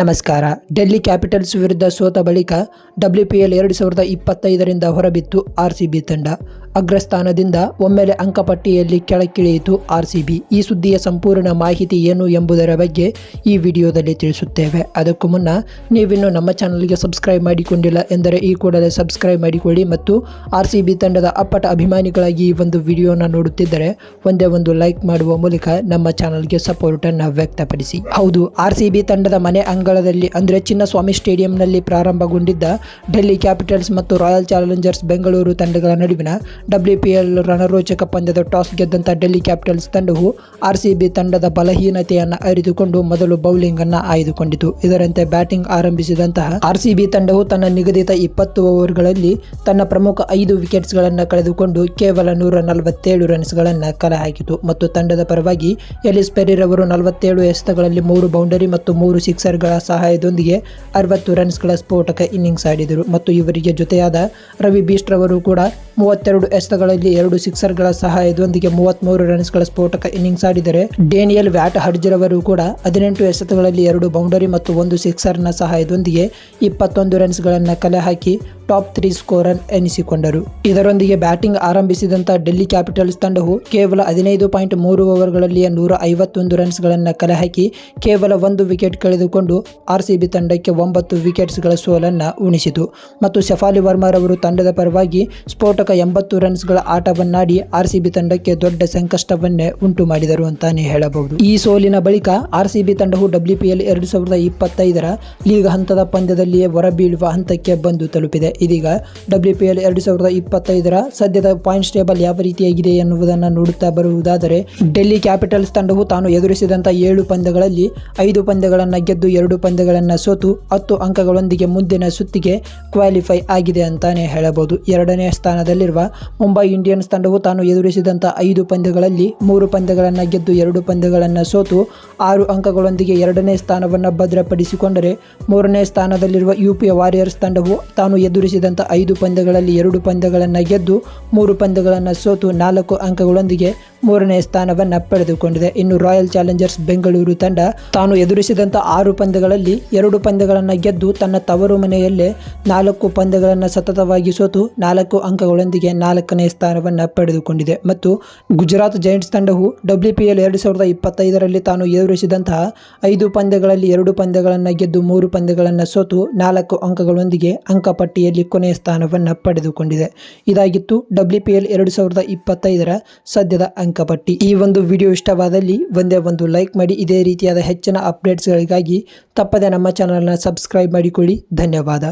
ನಮಸ್ಕಾರ. ಡೆಲ್ಲಿ ಕ್ಯಾಪಿಟಲ್ಸ್ ವಿರುದ್ಧ ಸೋತ ಬಳಿಕ ಡಬ್ಲ್ಯೂಪಿಎಲ್ ಎರಡು ಸಾವಿರದ ಇಪ್ಪತ್ತೈದರಿಂದ ಹೊರಬಿತ್ತು ಆರ್ ಸಿ ಬಿ ತಂಡ. ಅಗ್ರಸ್ಥಾನದಿಂದ ಒಮ್ಮೆಲೆ ಅಂಕಪಟ್ಟಿಯಲ್ಲಿ ಕೆಳಕ್ಕಿಳಿಯಿತು ಆರ್ ಸಿ ಬಿ ಈ ಸುದ್ದಿಯ ಸಂಪೂರ್ಣ ಮಾಹಿತಿ ಏನು ಎಂಬುದರ ಬಗ್ಗೆ ಈ ವಿಡಿಯೋದಲ್ಲಿ ತಿಳಿಸುತ್ತೇವೆ. ಅದಕ್ಕೂ ಮುನ್ನ ನೀವಿನ್ನು ನಮ್ಮ ಚಾನಲ್ಗೆ ಸಬ್ಸ್ಕ್ರೈಬ್ ಮಾಡಿಕೊಂಡಿಲ್ಲ ಎಂದರೆ ಈ ಕೂಡಲೇ ಸಬ್ಸ್ಕ್ರೈಬ್ ಮಾಡಿಕೊಳ್ಳಿ ಮತ್ತು ಆರ್ ತಂಡದ ಅಪ್ಪಟ ಅಭಿಮಾನಿಗಳಾಗಿ ಈ ಒಂದು ವಿಡಿಯೋನ ನೋಡುತ್ತಿದ್ದರೆ ಒಂದೇ ಒಂದು ಲೈಕ್ ಮಾಡುವ ಮೂಲಕ ನಮ್ಮ ಚಾನಲ್ಗೆ ಸಪೋರ್ಟ್ ಅನ್ನು ವ್ಯಕ್ತಪಡಿಸಿ. ಹೌದು ಆರ್ ತಂಡದ ಮನೆ ಅಂಗಳದಲ್ಲಿ ಅಂದರೆ ಚಿನ್ನಸ್ವಾಮಿ ಸ್ಟೇಡಿಯಂನಲ್ಲಿ ಪ್ರಾರಂಭಗೊಂಡಿದ್ದ ಡೆಲ್ಲಿ ಕ್ಯಾಪಿಟಲ್ಸ್ ಮತ್ತು ರಾಯಲ್ ಚಾಲೆಂಜರ್ಸ್ ಬೆಂಗಳೂರು ತಂಡಗಳ ನಡುವಿನ ಡಬ್ಲ್ಯೂಪಿಎಲ್ ರಣರೋಚಕ ಪಂದ್ಯದ ಟಾಸ್ ಗೆದ್ದಂಥ ಡೆಲ್ಲಿ ಕ್ಯಾಪಿಟಲ್ಸ್ ತಂಡವು ಆರ್ ಸಿ ಬಿ ತಂಡದ ಬಲಹೀನತೆಯನ್ನು ಅರಿತುಕೊಂಡು ಮೊದಲು ಬೌಲಿಂಗ್ ಅನ್ನು ಆಯ್ದುಕೊಂಡಿತು. ಇದರಂತೆ ಬ್ಯಾಟಿಂಗ್ ಆರಂಭಿಸಿದಂತಹ ಆರ್ ಸಿ ಬಿ ತಂಡವು ತನ್ನ ನಿಗದಿತ ಇಪ್ಪತ್ತು ಓವರ್ಗಳಲ್ಲಿ ತನ್ನ ಪ್ರಮುಖ ಐದು ವಿಕೆಟ್ಸ್ಗಳನ್ನು ಕಳೆದುಕೊಂಡು ಕೇವಲ ನೂರ ನಲವತ್ತೇಳು ರನ್ಸ್ಗಳನ್ನು ಕಲೆ ಹಾಕಿತು ಮತ್ತು ತಂಡದ ಪರವಾಗಿ ಎಲಿಸ್ ಪೆರಿರವರು ನಲವತ್ತೇಳು ಎಸೆತಗಳಲ್ಲಿ ಮೂರು ಬೌಂಡರಿ ಮತ್ತು ಮೂರು ಸಿಕ್ಸರ್ಗಳ ಸಹಾಯದೊಂದಿಗೆ ಅರವತ್ತು ರನ್ಸ್ಗಳ ಸ್ಫೋಟಕ ಇನ್ನಿಂಗ್ಸ್ ಆಡಿದರು. ಮತ್ತು ಇವರಿಗೆ ಜೊತೆಯಾದ ರವಿ ಬೀಸ್ಟ್ರವರು ಕೂಡ ಮೂವತ್ತೆರಡು ಎಸೆತಗಳಲ್ಲಿ ಎರಡು ಸಿಕ್ಸರ್ಗಳ ಸಹಾಯದೊಂದಿಗೆ ರನ್ಸ್ ರನ್ಸ್ಗಳ ಸ್ಫೋಟಕ ಇನ್ನಿಂಗ್ಸ್ ಆಡಿದರೆ, ಡೇನಿಯಲ್ ವ್ಯಾಟ್ ಹಡ್ಜರವರು ಕೂಡ ಹದಿನೆಂಟು ಎಸೆತಗಳಲ್ಲಿ ಎರಡು ಬೌಂಡರಿ ಮತ್ತು ಒಂದು ಸಿಕ್ಸರ್ನ ಸಹಾಯದೊಂದಿಗೆ ಇಪ್ಪತ್ತೊಂದು ರನ್ಸ್ಗಳನ್ನು ಕಲೆ ಹಾಕಿ ಟಾಪ್ ತ್ರೀ ಸ್ಕೋರರ್ ಎನಿಸಿಕೊಂಡರು. ಇದರೊಂದಿಗೆ ಬ್ಯಾಟಿಂಗ್ ಆರಂಭಿಸಿದಂಥ ಡೆಲ್ಲಿ ಕ್ಯಾಪಿಟಲ್ಸ್ ತಂಡವು ಕೇವಲ ಹದಿನೈದು ಪಾಯಿಂಟ್ ಮೂರು ಓವರ್ಗಳಲ್ಲಿಯೇ ನೂರ ಐವತ್ತೊಂದು ರನ್ಸ್ಗಳನ್ನು ಕಲೆಹಾಕಿ ಕೇವಲ ಒಂದು ವಿಕೆಟ್ ಕಳೆದುಕೊಂಡು ಆರ್ ಸಿ ಬಿ ತಂಡಕ್ಕೆ ಒಂಬತ್ತು ವಿಕೆಟ್ಸ್ಗಳ ಸೋಲನ್ನು ಉಣಿಸಿತು. ಮತ್ತು ಶಫಾಲಿ ವರ್ಮಾರವರು ತಂಡದ ಪರವಾಗಿ ಸ್ಫೋಟಕ ಎಂಬತ್ತು ರನ್ಸ್ಗಳ ಆಟವನ್ನಾಡಿ ಆರ್ ಸಿ ಬಿ ತಂಡಕ್ಕೆ ದೊಡ್ಡ ಸಂಕಷ್ಟವನ್ನೇ ಉಂಟು ಮಾಡಿದರು ಅಂತಾನೆ ಹೇಳಬಹುದು. ಈ ಸೋಲಿನ ಬಳಿಕ ಆರ್ ಸಿ ಬಿ ತಂಡವು ಡಬ್ಲ್ಯೂಪಿಎಲ್ ಎರಡು ಸಾವಿರದ ಇಪ್ಪತ್ತೈದರ ಲೀಗ್ ಹಂತದ ಪಂದ್ಯದಲ್ಲಿಯೇ ಹೊರಬೀಳುವ ಹಂತಕ್ಕೆ ಬಂದು ತಲುಪಿದೆ. ಇದೀಗ ಡಬ್ಲ್ಯೂಪಿಎಲ್ ಎರಡು ಸಾವಿರದ ಇಪ್ಪತ್ತೈದರ ಸದ್ಯದ ಪಾಯಿಂಟ್ಸ್ ಟೇಬಲ್ ಯಾವ ರೀತಿಯಾಗಿದೆ ಎನ್ನುವುದನ್ನು ನೋಡುತ್ತಾ ಬರುವುದಾದರೆ ಡೆಲ್ಲಿ ಕ್ಯಾಪಿಟಲ್ಸ್ ತಂಡವು ತಾನು ಎದುರಿಸಿದಂಥ ಏಳು ಪಂದ್ಯಗಳಲ್ಲಿ ಐದು ಪಂದ್ಯಗಳನ್ನು ಗೆದ್ದು ಎರಡು ಪಂದ್ಯಗಳನ್ನು ಸೋತು ಹತ್ತು ಅಂಕಗಳೊಂದಿಗೆ ಮುಂದಿನ ಸುತ್ತಿಗೆ ಕ್ವಾಲಿಫೈ ಆಗಿದೆ ಅಂತಾನೆ ಹೇಳಬಹುದು. ಎರಡನೇ ಸ್ಥಾನದಲ್ಲಿರುವ ಮುಂಬೈ ಇಂಡಿಯನ್ಸ್ ತಂಡವು ತಾನು ಎದುರಿಸಿದಂಥ ಐದು ಪಂದ್ಯಗಳಲ್ಲಿ ಮೂರು ಪಂದ್ಯಗಳನ್ನು ಗೆದ್ದು ಎರಡು ಪಂದ್ಯಗಳನ್ನು ಸೋತು ಆರು ಅಂಕಗಳೊಂದಿಗೆ ಎರಡನೇ ಸ್ಥಾನವನ್ನು ಭದ್ರಪಡಿಸಿಕೊಂಡರೆ ಮೂರನೇ ಸ್ಥಾನದಲ್ಲಿರುವ ಯು ಪಿ ವಾರಿಯರ್ಸ್ ತಂಡವು ತಾನು ಎದುರಿಸಿದಂಥ ಐದು ಪಂದ್ಯಗಳಲ್ಲಿ ಎರಡು ಪಂದ್ಯಗಳನ್ನು ಗೆದ್ದು ಮೂರು ಪಂದ್ಯಗಳನ್ನು ಸೋತು ನಾಲ್ಕು ಅಂಕಗಳೊಂದಿಗೆ ಮೂರನೇ ಸ್ಥಾನವನ್ನು ಪಡೆದುಕೊಂಡಿದೆ. ಇನ್ನು ರಾಯಲ್ ಚಾಲೆಂಜರ್ಸ್ ಬೆಂಗಳೂರು ತಂಡ ತಾನು ಎದುರಿಸಿದಂಥ ಆರು ಪಂದ್ಯಗಳಲ್ಲಿ ಎರಡು ಪಂದ್ಯಗಳನ್ನು ಗೆದ್ದು ತನ್ನ ತವರು ಮನೆಯಲ್ಲೇ ನಾಲ್ಕು ಪಂದ್ಯಗಳನ್ನು ಸತತವಾಗಿ ಸೋತು ನಾಲ್ಕು ಅಂಕಗಳೊಂದಿಗೆ ನಾಲ್ಕನೇ ಸ್ಥಾನವನ್ನು ಪಡೆದುಕೊಂಡಿದೆ. ಮತ್ತು ಗುಜರಾತ್ ಜೈಂಟ್ಸ್ ತಂಡವು ಡಬ್ಲ್ಯೂ ಪಿ ಎಲ್ ಎರಡು ಸಾವಿರದ ಇಪ್ಪತ್ತೈದರಲ್ಲಿ ತಾನು ಎದುರಿಸಿದಂತಹ ಐದು ಪಂದ್ಯಗಳಲ್ಲಿ ಎರಡು ಪಂದ್ಯಗಳನ್ನು ಗೆದ್ದು ಮೂರು ಪಂದ್ಯಗಳನ್ನು ಸೋತು ನಾಲ್ಕು ಅಂಕಗಳೊಂದಿಗೆ ಅಂಕಪಟ್ಟಿಯಲ್ಲಿ ಕೊನೆಯ ಸ್ಥಾನವನ್ನು ಪಡೆದುಕೊಂಡಿದೆ. ಇದಾಗಿತ್ತು ಡಬ್ಲ್ಯೂ ಪಿ ಎಲ್ ಎರಡು ಸಾವಿರದ ಇಪ್ಪತ್ತೈದರ ಸದ್ಯದ ಅಂಕಪಟ್ಟಿ ಈ ಒಂದು ವಿಡಿಯೋ ಇಷ್ಟವಾದಲ್ಲಿ ಒಂದೇ ಒಂದು ಲೈಕ್ ಮಾಡಿ, ಇದೇ ರೀತಿಯಾದ ಹೆಚ್ಚಿನ ಅಪ್ಡೇಟ್ಸ್ಗಳಿಗಾಗಿ ತಪ್ಪದೆ ನಮ್ಮ ಚಾನಲ್ನ ಸಬ್ಸ್ಕ್ರೈಬ್ ಮಾಡಿಕೊಳ್ಳಿ. ಧನ್ಯವಾದ.